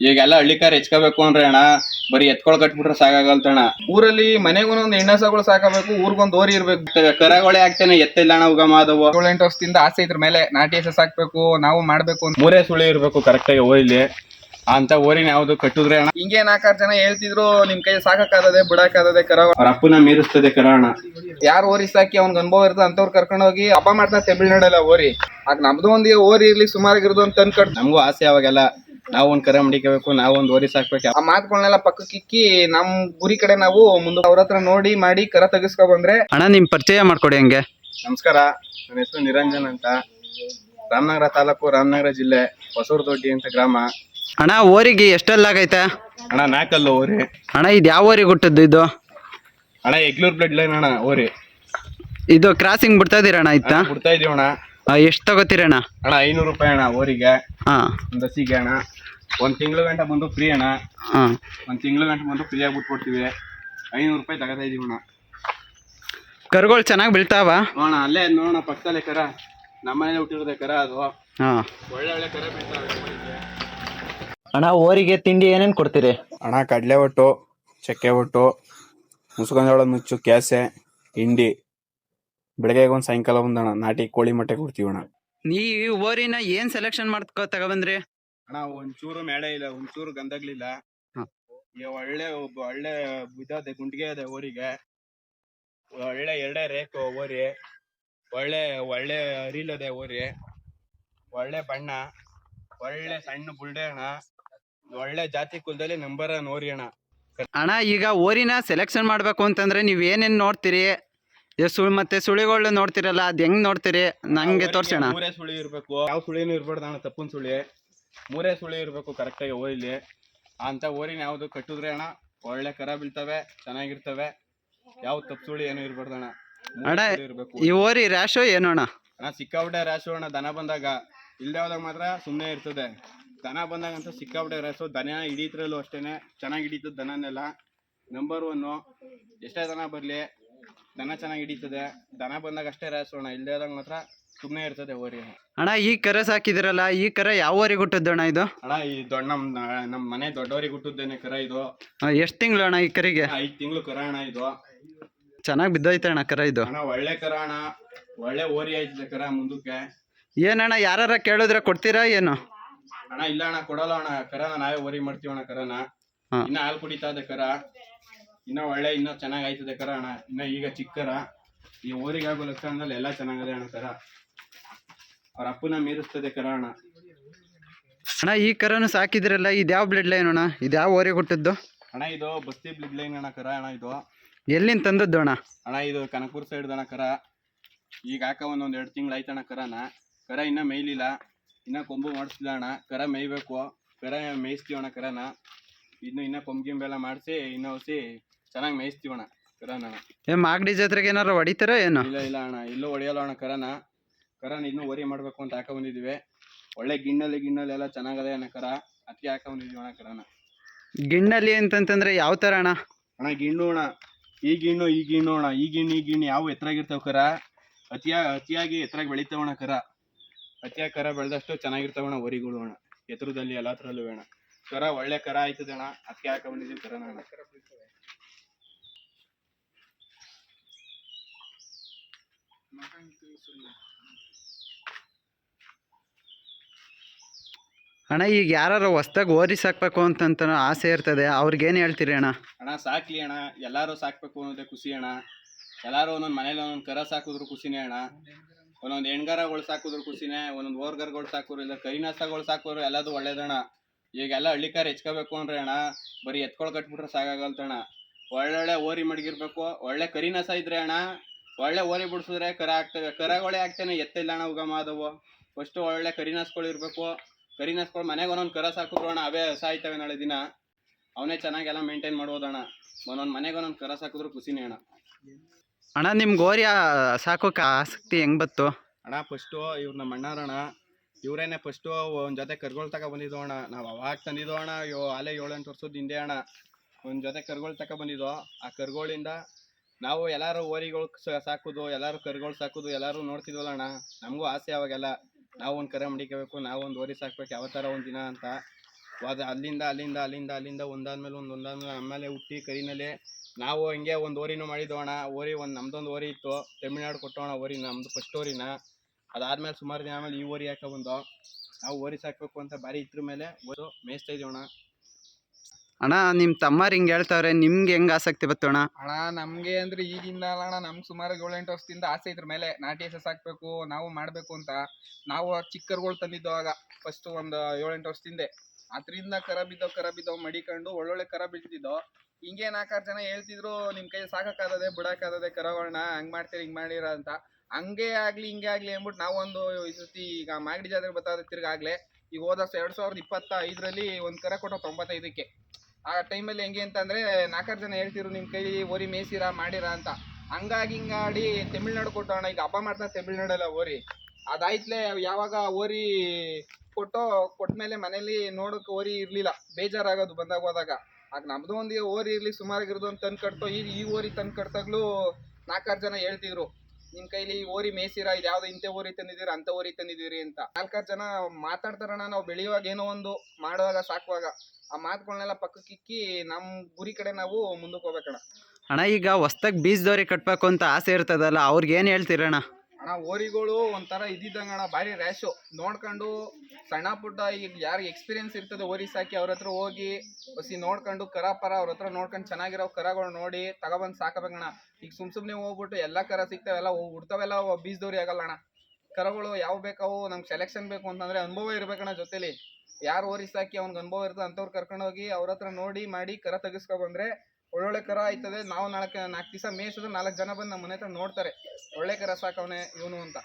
ಈಗೆಲ್ಲ ಹಳ್ಳಿಕಾರ ಹೆಚ್ಕೋಬೇಕು ಅಂದ್ರೆ ಅಣ್ಣ ಬರೀ ಎತ್ಕೊಳ್ ಕಟ್ಬಿಟ್ರೆ ಸಾಕಾಗಲ್ತಣ್ಣ ಊರಲ್ಲಿ ಮನೆಗೂ ಒಂದು ಹೆಣ್ಣಸಗಳು ಸಾಕಬೇಕು ಊರ್ಗೊಂದ್ ಓರಿ ಇರ್ಬೇಕು. ಕರಗೊಳೆ ಆಗ್ತಾನೆ ಎತ್ತಿಲ್ಲ ಅಣ್ಣ ಉಗಮ ಅದವು ಏಳು ಎಂಟು ವರ್ಷದಿಂದ ಆಸೆ ಇದ್ರ ಮೇಲೆ ನಾಟಿ ಹೆಸ ಸಾಕ್ಬೇಕು ನಾವು ಮಾಡ್ಬೇಕು ಅಂತ. ಮೂರೇ ಸುಳಿ ಇರ್ಬೇಕು ಕರೆಕ್ಟಾಗಿ ಓಯ್ಲಿ. ಅಂತ ಓರಿನ ಯಾವ್ದು ಕಟ್ಟಿದ್ರೆ ಅಣ್ಣ? ಹಿಂಗೆ ನಾಲ್ಕಾರು ಜನ ಹೇಳ್ತಿದ್ರು ನಿಮ್ ಕೈ ಸಾಕಾಗದೆ ಬಿಡಕ್ಕಾಗದೆ ಕರ ಅವ್ರ ಅಪ್ಪನ ಮೀರಿಸ್ತದೆ ಕರ ಅಣ್ಣ. ಯಾರು ಓರಿ ಸಾಕಿ ಅವ್ನ್ ಅನುಭವ ಇರ್ತದೆ ಅಂತವ್ರು ಕರ್ಕೊಂಡು ಹೋಗಿ ಹಬ್ಬ ಮಾಡ್ತಾರೆ ತಮಿಳ್ನಾಡಲ್ಲ ಓರಿ. ಆಗ ನಮ್ದು ಒಂದು ಓರಿ ಇರ್ಲಿ ಸುಮಾರಾಗಿರೋದು ಅಂತ ಅನ್ಕೊಂಡು ನಮಗೂ ಆಸೆ ಅವಾಗೆಲ್ಲ. ನಾವು ಒಂದ್ ಕರ ಮಡಿಕೋಬೇಕು ನಾವು ಒಂದ್ ಓರಿ ಸಾಕ್ಬೇಕು. ಆ ಮಾತುಗಳನ್ನೆಲ್ಲ ಪಕ್ಕಕ್ಕಿಕ್ಕಿ ನಮ್ ಗುರಿ ಕಡೆ ನಾವು ಮುಂದೆ ಅವ್ರ ಹತ್ರ ನೋಡಿ ಮಾಡಿ ಕರ ತೆಗಿಸ್ಕೊ ಬಂದ್ರೆ ಅಣ್ಣ ನಿಮ್ ಪರಿಚಯ ಮಾಡ್ಕೊಡಿ ಹಂಗೆ. ನಮಸ್ಕಾರ ನನ್ನ ಹೆಸರು ನಿರಂಜನ್ ಅಂತ. ರಾಮನಗರ ತಾಲೂಕು ರಾಮನಗರ ಜಿಲ್ಲೆ ಹೊಸೂರು ದೊಡ್ಡಿ ಅಂತ ಗ್ರಾಮ. ಅಣ್ಣ ಓರಿಗೆ ಎಷ್ಟಲ್ಲಾಗೈತೆ ಅಣ್ಣ ನಾಲ್ಕಲ್ಲು ಓರಿ. ಅಣ್ಣ ಇದು ಯಾವ ಓರಿಗೆ ಹುಟ್ಟದ್ದು ಇದು? ಅಣ್ಣ ಎಗ್ಲೂರ್ ಬ್ಲಡ್ ಲೈನ್ ಅಣ್ಣ ಓರಿ. ಇದು ಕ್ರಾಸಿಂಗ್ ಬಿಡ್ತಾ ಇದೀರಣ್ಣ ಇತ್ತ? ಬಿಡ್ತಾ ಇದೀವಿ ಅಣ್ಣ. ಎಷ್ಟು ತಗೋತೀರಣ್ಣ ಅಣ್ಣ ಐನೂರು ರೂಪಾಯಿ ಅಣ್ಣ ಓರಿಗೆ. ಹಾ. ಒಂದು ಹಸಿಗೆ ಅಣ್ಣ. ಒಂದ್ ತಿಂಗಳು ಗಂಟ ಬಂದು ಫ್ರೀ ಅಣ್ಣ. ಹಾ. ಒಂದ್ ತಿಂಗಳು ಗಂಟ ಬಂದು ಫ್ರೀ ಆಗಿ ಬಿಟ್ಕೊಡ್ತೀವಿ. ಐನೂರು ರೂಪಾಯಿ ತಗೋತಾ ಇದೀವಿ ಅಣ್ಣ. ಕರುಗಳು ಚೆನ್ನಾಗಿ ಬೀಳ್ತಾವ? ನೋಡೋಣ ಅಲ್ಲೇ ನೋಡೋಣ ಪಕ್ಕದಲ್ಲೇ ಕರ. ನಮ್ಮನೇಲೆ ಹುಟ್ಟಿರೋದೇ ಕರ ಅದು. ಹಾ. ಒಳ್ಳೆ ಒಳ್ಳೆ ಕರ ಬೀಳ್ತಾವೆ ಅಣ್ಣ ಓರಿಗೆ ತಿಂಡಿ ಏನೇನು ಕೊಡ್ತೀರಿ? ಅಣ್ಣ ಕಡಲೆ ಒಟ್ಟು ಚಕ್ಕೆ ಒಟ್ಟು ಮುಸುಕಂಜೋಳದ ಮುಚ್ಚು ಕ್ಯಾಸೆ ಹಿಂಡಿ. ಬೆಳಗ್ಗೆ ಒಂದು ಸಾಯಂಕಾಲ ಒಂದು ಅಣ್ಣ ನಾಟಿ ಕೋಳಿ ಮೊಟ್ಟೆ ಕೊಡ್ತೀವಿ ಅಣ್ಣ. ನೀ ಈ ಓರಿನ ಏನ್ ಸೆಲೆಕ್ಷನ್ ಮಾಡ್ಕೊ ತಗೊಬಂದ್ರಿ ಅಣ್ಣ ಒಂಚೂರು ಮೇಳೆ ಇಲ್ಲ ಒಂಚೂರು ಗಂಧಗ್ಲಿಲ್ಲ. ಹ. ಈಗ ಒಳ್ಳೆ ಒಬ್ಬ ಒಳ್ಳೆ ಇದಾದೆ ಗುಂಡಿಗೆ ಇದೆ ಊರಿಗೆ. ಒಳ್ಳೆ ಎರಡೇ ರೇಕು ಓರಿ ಒಳ್ಳೆ ಒಳ್ಳೆ ಅರಿಲದೆ ಓರಿ ಒಳ್ಳೆ ಬಣ್ಣ ಒಳ್ಳೆ ಸಣ್ಣ ಬುಲ್ಡೆ ಅಣ್ಣ. ಒಳ್ಳೆ ಜಾತಿ ಕುಲದಲ್ಲಿ ನಂಬರ್ ಓರಿ ಅಣ್ಣ. ಅಣ್ಣ ಈಗ ಓರಿನ ಸೆಲೆಕ್ಷನ್ ಮಾಡ್ಬೇಕು ಅಂತಂದ್ರೆ ನೀವ್ ಏನೇನ್ ನೋಡ್ತೀರಿ? ಸುಳಿ ಸುಳ್ ಮತ್ತೆ ಸುಳಿಗಳು ನೋಡ್ತಿರಲ್ಲ ಅದ್ ಹೆಂಗ್ ನೋಡ್ತೀರಿ? ನಂಗೆ ತೋರ್ಸೋಣ ಮೂರೇ ಸುಳಿ ಇರ್ಬೇಕು. ಯಾವ ಸುಳಿನೂ ಇರ್ಬಾರ್ದು ಅಣ್ಣ ತಪ್ಪನ್ ಸುಳಿ. ಮೂರೇ ಸುಳಿ ಇರಬೇಕು ಕರೆಕ್ಟಾಗಿ ಓರಿಲಿ ಅಂತ ಓರಿನ ಯಾವುದು ಕಟ್ಟಿದ್ರೆ ಅಣ್ಣ ಒಳ್ಳೆ ಕರ ಬೀಳ್ತವೆ ಚೆನ್ನಾಗಿರ್ತವೆ. ಯಾವ ತಪ್ಪು ಸುಳಿ ಏನು ಇರ್ಬಾರ್ದು ಅಣ್ಣ. ಇರ್ಬೇಕು ಈ ಓರಿ ರ್ಯಾಶು ಏನು ಅಣ್ಣ? ಅಣ್ಣ ಸಿಕ್ಕಾಪಟ್ಟೆ ರ್ಯಾಶು ಅಣ್ಣ ದನ ಬಂದಾಗ. ಇಲ್ಲದೆ ಹೋದಾಗ ಮಾತ್ರ ಸುಮ್ಮನೆ ಇರ್ತದೆ. ದನ ಬಂದಾಗ ಅಂತ ಸಿಕ್ಕಾಪಟ್ಟೆ ರ್ಯಾಶು ದನ ಹಿಡಿತ್ರಲ್ಲೂ ಅಷ್ಟೇನೆ. ಚೆನ್ನಾಗಿ ಹಿಡೀತದೆ ದನನೆಲ್ಲ. ನಂಬರ್ ಒನ್ನು ಎಷ್ಟೇ ದನ ಬರಲಿ ದನ ಚೆನ್ನಾಗಿ ಹಿಡೀತದೆ. ದನ ಬಂದಾಗ ಅಷ್ಟೇ ರ್ಯಾಶು ಅಣ್ಣ. ಇಲ್ಲದೆ ಹೋದಾಗ ಮಾತ್ರ ಸುಮ್ಮನೆ ಇರ್ತದೆ ಓರಿ ಅಣ್ಣ. ಈ ಕರೆ ಸಾಕಿದಿರಲ್ಲ ಈ ಕರೆ ಯಾವ ಓರಿಗೆ ಹುಟ್ಟದ್ದು ಅಣ್ಣ ಇದು? ಅಣ್ಣ ಈ ದೊಡ್ಡ ನಮ್ ನಮ್ಮ ಮನೆ ದೊಡ್ಡವರಿಗೆ ಹುಟ್ಟದ್ದೇನೆ ಕರ ಇದು. ಎಷ್ಟು ತಿಂಗಳು ಅಣ್ಣ ಈ ಕರಿಗೆ? ಐದು ತಿಂಗಳು ಕರ ಅಣ್ಣ ಇದು. ಚೆನ್ನಾಗಿ ಬಿದ್ದೈತೆ ಅಣ್ಣ ಕರ ಇದು? ಅಣ್ಣ ಒಳ್ಳೆ ಕರ ಅಣ್ಣ. ಒಳ್ಳೆ ಓರಿ ಆಯ್ತದೆ ಕರ ಮುಂದಕ್ಕೆ. ಏನಣ್ಣ ಯಾರ ಕೇಳಿದ್ರೆ ಕೊಡ್ತೀರಾ ಏನು? ಅಣ್ಣ ಇಲ್ಲ ಅಣ್ಣ ಕೊಡಲ್ಲ ಅಣ್ಣ. ಕರನ ನಾವೇ ಓರಿ ಮಾಡ್ತೀವಿ ಅಣ್ಣ ಕರನ. ಹಾ. ಇನ್ನ ಹಾಲು ಕುಡಿತಾ ಇದೆ ಕರ. ಇನ್ನ ಒಳ್ಳೆ ಇನ್ನ ಚೆನ್ನಾಗ್ ಆಯ್ತದೆ ಕರ ಅಣ್ಣ. ಇನ್ನ ಈಗ ಚಿಕ್ಕರ. ಕರ ಈ ಓರಿಗೆ ಆಗೋ ಲಕ್ಷಣದಲ್ಲಿ ಎಲ್ಲ ಚೆನ್ನಾಗಿದೆ ಅಣ್ಣ ಕರ. ಅವ್ರ ಅಪ್ಪನ ಮೀರಿಸ್ತದೆ ಕರ ಅಣ್ಣ ಅಣ್ಣ ಈ ಕರನು ಸಾಕಿದ್ರಲ್ಲ ಇದು ಯಾವ ಬ್ಲಡ್ ಲೈನ್ ಅಣ್ಣ? ಇದು ಯಾವ ಓರೆ ಕೊಟ್ಟಿದ್ದು? ಅಣ್ಣ ಇದು ಬಸ್ತಿ ಬ್ಲಡ್ ಲೈನ್ ಅಣ್ಣ ಕರ ಅಣ್ಣ ಇದು. ಎಲ್ಲಿಂದ ತಂದದ್ದು ಅಣ್ಣ? ಅಣ್ಣ ಇದು ಕನಕಪುರ ಸೈಡ್ ಅಣ್ಣ ಕರ. ಈಗ ಹಾಕ ಒಂದೊಂದು ಎರಡು ತಿಂಗಳು ಆಯ್ತಣ್ಣ ಕರನ. ಕರ ಇನ್ನ ಮೇಯ್ಲಿಲ್ಲ. ಇನ್ನ ಕೊಂಬು ಮಾಡಿಸ್ಲಿಲ್ಲ ಅಣ್ಣ. ಕರ ಮೇಯ್ಬೇಕು. ಕರ ಮೇಯಿಸ್ತೀವಿ ಅಣ್ಣ ಕರನ. ಇನ್ನು ಇನ್ನ ಕೊಂಬಿಂಬೆಲ್ಲ ಮಾಡಿಸಿ ಇನ್ನ ಹೊಸಿ ಚೆನ್ನಾಗಿ ಮೇಯಿಸ್ತೀವಣ್ಣ ಕರನ. ಏ ಮಾಗಡಿ ಜಾತ್ರೆಗೆ ಏನಾರು ಹೊಡಿತಾರ ಏನು? ಇಲ್ಲ ಇಲ್ಲ ಅಣ್ಣ. ಎಲ್ಲೂ ಹೊಡೆಯಲ್ಲ ಅಣ್ಣ ಕರನ. ಕರನ ಇನ್ನೂ ವರಿ ಮಾಡಬೇಕು ಅಂತ ಹಾಕ ಬಂದಿದ್ವಿ. ಒಳ್ಳೆ ಗಿಣ್ಣಲ್ಲಿ ಗಿಣ್ಣಲ್ಲಿ ಎಲ್ಲ ಚೆನ್ನಾಗದೆ ಅಣ್ಣ ಕರ. ಅದಕ್ಕೆ ಹಾಕ ಬಂದಿದ್ವಿ ಅಣ್ಣ ಕರಣ ಗಿಣ್ಣಲ್ಲಿ ಅಂತಂತಂದ್ರೆ ಯಾವ ಥರ ಅಣ್ಣ? ಅಣ್ಣ ಗಿಣ್ಣು ಅಣ್ಣ. ಈ ಗಿಣ್ಣು ಈ ಗಿಣ್ಣು ಅಣ್ಣ. ಈ ಗಿಣ್ಣು ಈ ಗಿಣ್ಣು ಯಾವ ಎತ್ತರಾಗಿರ್ತಾವ ಕರ? ಅತಿಯಾ ಅತಿಯಾಗಿ ಎತ್ತರಾಗಿ ಅಣ್ಣ ಕರ. ಅತಿಯಾಗಿ ಕರ ಬೆಳೆದಷ್ಟು ಅಣ್ಣ ವರಿಗಳು ಅಣ್ಣ. ಎತ್ತರದಲ್ಲಿ ಎಲ್ಲ ಥರಲ್ಲೂ ಅಣ್ಣ. ಕರ ಒಳ್ಳೆ ಕರ ಆಯ್ತದಣ್ಣ ಅದಕ್ಕೆ ಹಾಕ ಬಂದಿದ್ದೀವಿ ಕರನ ಅಣ್ಣ. ಅಣ್ಣ, ಈಗ ಯಾರು ಹೊಸ್ದಾಗ ಓರಿ ಸಾಕ್ಬೇಕು ಅಂತ ಆಸೆ ಇರ್ತದೆ, ಅವ್ರಿಗೇನು ಹೇಳ್ತೀರಿ ಅಣ್ಣ? ಅಣ್ಣ, ಸಾಕ್ಲಿ ಅಣ್ಣ, ಎಲ್ಲಾರು ಸಾಕ್ಬೇಕು ಅನ್ನೋದೇ ಖುಷಿ ಅಣ್ಣ. ಎಲ್ಲಾರು ಒಂದೊಂದು ಮನೇಲಿ ಒಂದೊಂದು ಕರ ಸಾಕಿದ್ರು ಖುಷಿನೇ ಅಣ್ಣ. ಒಂದೊಂದು ಹೆಣ್ಗಾರಗಳು ಸಾಕಿದ್ರು ಖುಷಿನೇ, ಒಂದೊಂದು ಓರ್ಗರ್ಗಳು ಸಾಕೋರು ಇಲ್ಲ ಕರಿನಾಸಗಳು ಸಾಕೋರು ಎಲ್ಲದು ಒಳ್ಳೇದಣ್ಣ ಈಗೆಲ್ಲ ಹಳ್ಳಿಕಾರ ಹೆಚ್ಕೋಬೇಕು ಅಂದ್ರೆ ಅಣ್ಣ, ಬರೀ ಎತ್ಕೊಳ್ ಕಟ್ಬಿಟ್ರೆ ಸಾಕಾಗಲ್ತಣ್ಣ ಒಳ್ಳೊಳ್ಳೆ ಓರಿ ಮಡಗಿರ್ಬೇಕು, ಒಳ್ಳೆ ಕರಿನಾಸ ಇದ್ರೆ ಅಣ್ಣ ಒಳ್ಳೆ ಓರಿ ಬಿಡಿಸಿದ್ರೆ ಕರ ಆಗ್ತವೆ. ಕರಗಳೇ ಆಗ್ತಾನೆ ಎತ್ತಿಲ್ಲ ಅಣ್ಣ ಉಗಮ ಅದವು ಫಸ್ಟ್ ಒಳ್ಳೆ ಕರಿನಸ್ಗಳು ಇರ್ಬೇಕು. ಕರಿನಸ್ಗಳು ಮನೆಗೆ ಒಂದೊಂದು ಕರ ಸಾಕಿದ್ರು ಅಣ್ಣ ಅವೇ ಸಾಯ್ತವೆ ನಾಳೆ ದಿನ. ಅವನೇ ಚೆನ್ನಾಗೆಲ್ಲ ಮೇಂಟೈನ್ ಮಾಡ್ಬೋದಣ್ಣ ಒಂದೊಂದು ಮನೆಗೆ ಒಂದೊಂದು ಕರ ಸಾಕಿದ್ರು ಖುಷಿನೇ ಅಣ್ಣ. ಅಣ್ಣ ನಿಮ್ಗೆ ಓರಿ ಆ- ಸಾಕೋಕೆ ಆಸಕ್ತಿ ಹೆಂಗ್ ಬತ್ತು ಅಣ್ಣ ಫಸ್ಟು ಇವ್ರು ನಮ್ಮ ಅಣ್ಣಾರಣ್ಣ ಇವರೇನೇ ಫಸ್ಟು ಒಂದು ಜೊತೆ ಕರ್ಗಳು ತಕ ಬಂದಿದ್ದು ಅಣ್ಣ. ನಾವು ಅವಾಗ ತಂದಿದ್ದು ಅಣ್ಣ ಅಲ್ಲೇ ಏಳೆಂಟು ವರ್ಷದ ಹಿಂದೆ ಅಣ್ಣ. ಒಂದು ಜೊತೆ ಕರ್ಗೋಳ್ ತಕ ಬಂದಿದ್ದು. ಆ ಕರ್ಗೋಳಿಂದ ನಾವು ಎಲ್ಲಾರು ಓರಿಗಳು ಸಾಕುದು, ಎಲ್ಲಾರು ಕರುಗಳು ಸಾಕುದು ಎಲ್ಲಾರು ನೋಡ್ತಿದ್ವಲ್ಲ ಅಣ್ಣ? ನಮಗೂ ಆಸೆ ಅವಾಗೆಲ್ಲ. ನಾವು ಒಂದು ಕರೆ ಮಡಿಕೋಬೇಕು, ನಾವು ಒಂದು ಓರಿ ಸಾಕ್ಬೇಕು ಯಾವ ಥರ ಒಂದು ದಿನ ಅಂತ. ಅದು ಅಲ್ಲಿಂದ ಅಲ್ಲಿಂದ ಅಲ್ಲಿಂದ ಅಲ್ಲಿಂದ ಒಂದಾದ್ಮೇಲೆ ಒಂದು, ಒಂದಾದ್ಮೇಲೆ ಆಮೇಲೆ ಹುಟ್ಟಿ ಕರಿನಲ್ಲಿ ನಾವು ಹಿಂಗೆ ಒಂದು ಓರಿನೂ ಮಾಡಿದೋಣ ಓರಿ ಒಂದು ನಮ್ದೊಂದು ಓರಿ ಇತ್ತು. ತಮಿಳ್ನಾಡು ಕೊಟ್ಟೋಣ ಓರಿ ನಮ್ದು ಫಸ್ಟ್ ಓರಿನ ಅದಾದ್ಮೇಲೆ ಸುಮಾರು ದಿನ ಆಮೇಲೆ ಈ ಓರಿ ಹಾಕೋ ಬಂದು? ನಾವು ಓರಿ ಸಾಕ್ಬೇಕು ಅಂತ ಭಾರಿ ಇದ್ರ ಮೇಲೆ ಓದು ಮೇಯಿಸ್ತಾ ಇದೀವಣ ಅಣ್ಣ ನಿಮ್ಮ ತಮ್ಮರು ಹಿಂಗೆ ಹೇಳ್ತಾವ್ರೆ, ನಿಮ್ಗೆ ಹೆಂಗೆ ಆಸಕ್ತಿ ಬತ್ತು ಅಣ್ಣ? ನಮಗೆ ಅಂದ್ರೆ ಈಗಿಂದ ಅಲ್ಲ ಅಣ್ಣ, ನಮ್ ಸುಮಾರು ಏಳೆಂಟು ವರ್ಷದಿಂದ ಆಸೆ ಇದ್ರ ಮೇಲೆ ನಾಟಿ ಎಸ್ ಹಾಕ್ಬೇಕು, ನಾವು ಮಾಡಬೇಕು ಅಂತ ನಾವು ಚಿಕ್ಕರ್ಗಳು ತಂದಿದ್ದು ಆಗ ಫಸ್ಟ್ ಒಂದು ಏಳೆಂಟು ವರ್ಷದಿಂದ. ಅದರಿಂದ ಕರ ಬಿದ್ದವ್ ಕರ ಬಿದ್ದವ್ ಮಡಿಕೊಂಡು ಒಳ್ಳೊಳ್ಳೆ ಕರ ಬಿದ್ದಿದ್ದೋ ಹಿಂಗೆ ನಾಲ್ಕಾರು ಜನ ಹೇಳ್ತಿದ್ರು ನಿಮ್ಮ ಕೈ ಸಾಕಾಗದೆ ಬಿಡೋಕ್ಕಾಗದೆ ಕರಗಳನ್ನ ಹಂಗ್ ಮಾಡ್ತೀರಿ, ಹಿಂಗೆ ಮಾಡಿರ ಅಂತ. ಹಂಗೆ ಆಗಲಿ, ಹಿಂಗೆ ಆಗಲಿ ಅಂದ್ಬಿಟ್ಟು ನಾವೊಂದು ಈ ಸತಿ ಈಗ ಮಾಗಡಿ ಜಾತ್ರೆ ಬತ್ತಾದ ತಿರ್ಗಾಗ್ಲೆ, ಈಗ ಹೋದ ಎರಡ್ ಸಾವಿರದ ಇಪ್ಪತ್ತ ಐದರಲ್ಲಿ ಒಂದು ಕರ ಕೊಟ್ಟು ತೊಂಬತ್ತೈದಕ್ಕೆ. ಆ ಟೈಮಲ್ಲಿ ಹೆಂಗೆ ಅಂತಂದರೆ ನಾಲ್ಕಾರು ಜನ ಹೇಳ್ತಿರು ನಿಮ್ಮ ಕೈ ಓರಿ ಮೇಯ್ಸಿರಾ, ಮಾಡಿರಾ ಅಂತ. ಹಂಗಾಗಿ ಹಿಂಗಾಡಿ ತಮಿಳ್ನಾಡು ಕೊಟ್ಟೋಣ ಈಗ ಹಬ್ಬ ಮಾಡ್ತಾ ತಮಿಳ್ನಾಡಲ್ಲ ಓರಿ ಅದಾಯ್ತ್ಲೆ, ಯಾವಾಗ ಓರಿ ಕೊಟ್ಟೋ ಕೊಟ್ಟಮೇಲೆ ಮನೇಲಿ ನೋಡೋಕೆ ಓರಿ ಇರ್ಲಿಲ್ಲ. ಬೇಜಾರಾಗೋದು ಬಂದಾಗ ಹೋದಾಗ. ಆಗ ನಮ್ಮದು ಒಂದು ಓರಿ ಇರ್ಲಿ ಸುಮಾರಾಗಿರೋದು ಅಂತ ತಂದು ಕಟ್ತೋ, ಈಗ ಈ ಓರಿ ತಂದು ಕಟ್ದಾಗ್ಲೂ ನಾಲ್ಕಾರು ಜನ ಹೇಳ್ತಿದ್ರು ನಿಮ್ಮ ಕೈಲಿ ಓರಿ ಮೇಯ್ಸಿರಾ, ಇದು ಯಾವ್ದು ಇಂಥ ಓರಿ ತಂದಿದ್ದೀರಾ ಅಂತ ಓರಿ ತಂದಿದ್ದೀರಿ ಅಂತ. ನಾಲ್ಕಾರು ಜನ ಮಾತಾಡ್ತಾರಣ್ಣ, ನಾವು ಬೆಳೆಯುವಾಗ ಏನೋ ಒಂದು ಮಾಡುವಾಗ, ಸಾಕುವಾಗ. ಆ ಮಾತುಗಳನ್ನೆಲ್ಲ ಪಕ್ಕಕ್ಕೆ ಇಕ್ಕಿ ನಮ್ಮ ಗುರಿ ಕಡೆ ನಾವು ಮುಂದಕ್ಕೆ ಹೋಗ್ಬೇಕಣ ಅಣ್ಣ ಈಗ ಹೊಸ್ದಾಗಿ ಬೀಜದವ್ರಿಗೆ ಕಟ್ಟಬೇಕು ಅಂತ ಆಸೆ ಇರ್ತದಲ್ಲ ಅವ್ರಿಗೆ ಏನು ಹೇಳ್ತೀರಣ್ಣ? ಅಣ್ಣ ಓರಿಗಳು ಒಂಥರ ಇದ್ದಿದ್ದಂಗೆ ಅಣ್ಣ ಭಾರಿ ರ್ಯಾಶು ನೋಡ್ಕೊಂಡು ಸಣ್ಣ ಪುಟ್ಟ ಈಗ ಯಾರಿಗೆ ಎಕ್ಸ್ಪೀರಿಯನ್ಸ್ ಇರ್ತದೆ ಓರಿ ಸಾಕಿ ಅವ್ರ ಹತ್ರ ಹೋಗಿ ಹೊಸಿ ನೋಡ್ಕೊಂಡು ಕರ ಪರ ಅವ್ರ ಹತ್ರ ನೋಡ್ಕೊಂಡು ಚೆನ್ನಾಗಿರೋ ಕರಗಳು ನೋಡಿ ತಗೊಬಂದು ಸಾಕಬೇಕಣ್ಣ. ಈಗ ಸುಮ್ ಸುಮ್ಮನೆ ಹೋಗ್ಬಿಟ್ಟು ಎಲ್ಲ ಕರ ಸಿಗ್ತಾವೆಲ್ಲ ಹುಡ್ತಾವೆಲ್ಲ ಬೀಜದವ್ರಿ ಆಗಲ್ಲ ಅಣ್ಣ ಕರಗಳು ಯಾವ ಬೇಕಾವು ನಮ್ಗೆ ಸೆಲೆಕ್ಷನ್ ಬೇಕು ಅಂತಂದ್ರೆ ಅನುಭವ ಇರ್ಬೇಕಣ್ಣ ಜೊತೆಲಿ. ಯಾರು ಓರಿಸಾಕಿ ಅವ್ನಿಗೆ ಅನುಭವ ಇರ್ತದೆ ಅಂಥವ್ರು ಕರ್ಕೊಂಡು ಹೋಗಿ ಅವ್ರ ಹತ್ರ ನೋಡಿ ಮಾಡಿ ಕರ ತೆಗಿಸ್ಕೊ ಬಂದ್ರೆ ಒಳ್ಳೊಳ್ಳೆ ಕರ ಆಯ್ತದೆ. ನಾವು ನಾಲ್ಕು ನಾಲ್ಕು ದಿವಸ ಮೇಯಿಸಿದ್ರೆ ನಾಲ್ಕು ಜನ ಬಂದು ನಮ್ಮ ಮನೆ ಹತ್ರ ನೋಡ್ತಾರೆ. ಒಳ್ಳೆ ಕರ ಸಾಕವನೆ ಇವನು ಅಂತ.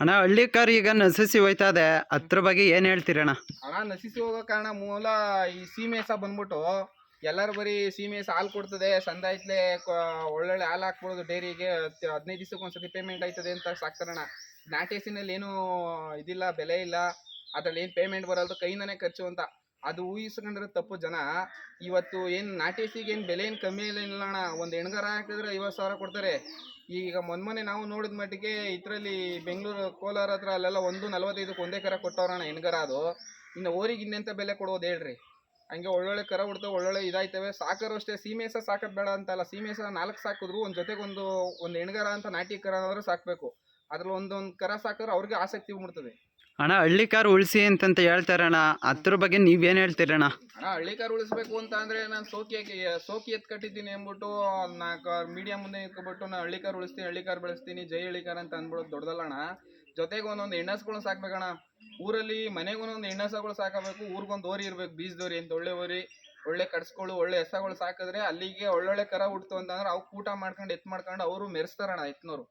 ಅಣ್ಣ ಹಳ್ಳಿ ಕಾರ್ ಈಗ ನಸಿಸಿ ಹೋಯ್ತಾ ಇದೆ. ಅದ್ರ ಬಗ್ಗೆ ಏನು ಹೇಳ್ತೀರಣ್ಣ? ಅಣ್ಣ ನಶಿಸಿ ಹೋಗೋ ಕಾರಣ ಮೂಲ ಈ ಸೀಮೆಸ ಬಂದ್ಬಿಟ್ಟು ಎಲ್ಲರೂ ಬರೀ ಸೀಮೆಸ ಹಾಲು ಕೊಡ್ತದೆ. ಸಂದಾಯ್ತಲೆ ಒಳ್ಳೊಳ್ಳೆ ಹಾಲು ಹಾಕ್ಬಿಡೋದು ಡೈರಿಗೆ. ಹದಿನೈದು ದಿವಸಕ್ಕೆ ಒಂದ್ಸತಿ ಪೇಮೆಂಟ್ ಆಯ್ತದೆ ಅಂತ ಸಾಕ್ತಾರಣ್ಣ. ನಾಟಿ ಹಸಿನಲ್ಲಿ ಏನೂ ಇದಿಲ್ಲ ಬೆಲೆ ಇಲ್ಲ. ಅದ್ರಲ್ಲಿ ಏನು ಪೇಮೆಂಟ್ ಬರಲ್ದು ಕೈಯಿಂದನೇ ಖರ್ಚು ಅಂತ. ಅದು ಊಹಿಸ್ಕೊಂಡಿರೋ ತಪ್ಪು ಜನ. ಇವತ್ತು ಏನು ನಾಟಿ ಹಸಿಗೆ ಏನು ಬೆಲೆ ಏನು ಕಮ್ಮಿ ಇಲ್ಲ ಅಣ್ಣ. ಒಂದು ಎಣ್ಗಾರ ಹಾಕಿದ್ರೆ ಐವತ್ತು ಸಾವಿರ ಕೊಡ್ತಾರೆ. ಈಗ ಮೊನ್ನೆ ನಾವು ನೋಡಿದ ಮಟ್ಟಿಗೆ ಇದರಲ್ಲಿ ಬೆಂಗಳೂರು, ಕೋಲಾರ ಹತ್ರ ಅಲ್ಲೆಲ್ಲ ಒಂದು ನಲವತ್ತೈದಕ್ಕೆ ಒಂದೇ ಕರ ಕೊಟ್ಟವ್ರಣ್ಣ ಹೆಣ್ಗಾರ ಅದು. ಇನ್ನು ಊರಿಗೆ ಇನ್ನೆಂಥ ಬೆಲೆ ಕೊಡೋದು ಹೇಳ್ರಿ. ಹಂಗೆ ಒಳ್ಳೊಳ್ಳೆ ಕರ ಹುಡ್ತಾವೆ ಒಳ್ಳೊಳ್ಳೆ ಇದಾಯ್ತವೆ. ಸಾಕರು ಅಷ್ಟೇ, ಸೀಮೆಸ ಸಾಕೋದು ಬೇಡ ಅಂತಲ್ಲ ಸೀಮೆಸ ನಾಲ್ಕು ಸಾಕಿದ್ರು, ಒಂದು ಜೊತೆಗೊಂದು ಒಂದು ಎಣ್ಗಾರ ಅಂತ ನಾಟಿ ಕರ ಆದ್ರೂ ಸಾಕಬೇಕು. ಅದ್ರಲ್ಲಿ ಒಂದೊಂದು ಕರ ಸಾಕಿದ್ರೆ ಅವ್ರಿಗೆ ಆಸಕ್ತಿ ಬಿಡ್ತದೆ. ಅಣ್ಣ, ಹಳ್ಳಿ ಕಾರ್ ಉಳಿಸಿ ಅಂತಂತ ಹೇಳ್ತಾರಣ್ಣ. ಅದ್ರ ಬಗ್ಗೆ ನೀವೇನು ಹೇಳ್ತೀರಣ್ಣ? ಅಣ್ಣ, ಹಳ್ಳಿ ಕಾರ್ ಉಳಿಸ್ಬೇಕು ಅಂತ ಅಂದ್ರೆ ನಾನು ಸೋಕಿ ಸೋಕಿ ಎತ್ ಕಟ್ಟಿದ್ದೀನಿ ಅಂದ್ಬಿಟ್ಟು ನಾಲ್ಕು ಮೀಡಿಯಾ ಮುಂದೆ ನಿಂತ್ಕೊಬಿಟ್ಟು ನಾನು ಹಳ್ಳಿ ಕಾರ್ ಉಳಿಸ್ತೀನಿ, ಹಳ್ಳಿ ಕಾರ್ ಬೆಳೆಸ್ತೀನಿ, ಜೈ ಹಳ್ಳಿ ಕಾರ್ ಅಂತ ಅಂದ್ಬಿಡೋದು ದೊಡ್ಡದಲ್ಲಣ್ಣ ಜೊತೆಗೆ ಒಂದೊಂದು ಹೆಣ್ಣಸ್ಗಳು ಸಾಕ್ಬೇಕಣ್ಣ. ಊರಲ್ಲಿ ಮನೆಗೊಂದೊಂದು ಹೆಣ್ಣಸಗಳು ಸಾಕಬೇಕು, ಊರಿಗೊಂದು ಓರಿ ಇರ್ಬೇಕು ಬೀಜದೋರಿ ಅಂತ ಒಳ್ಳೆ ಓರಿ ಒಳ್ಳೆ ಕಡ್ಸ್ಗಳು, ಒಳ್ಳೆ ಹೆಸಗಳು ಸಾಕಿದ್ರೆ ಅಲ್ಲಿಗೆ ಒಳ್ಳೊಳ್ಳೆ ಕರ ಹುಡ್ತು ಅಂತಂದ್ರೆ ಅವು ಊಟ ಮಾಡ್ಕೊಂಡು ಎತ್ ಮಾಡ್ಕೊಂಡು ಅವರು ಮೆರೆಸ್ತಾರಣ್ಣ ಎತ್ನೋರು.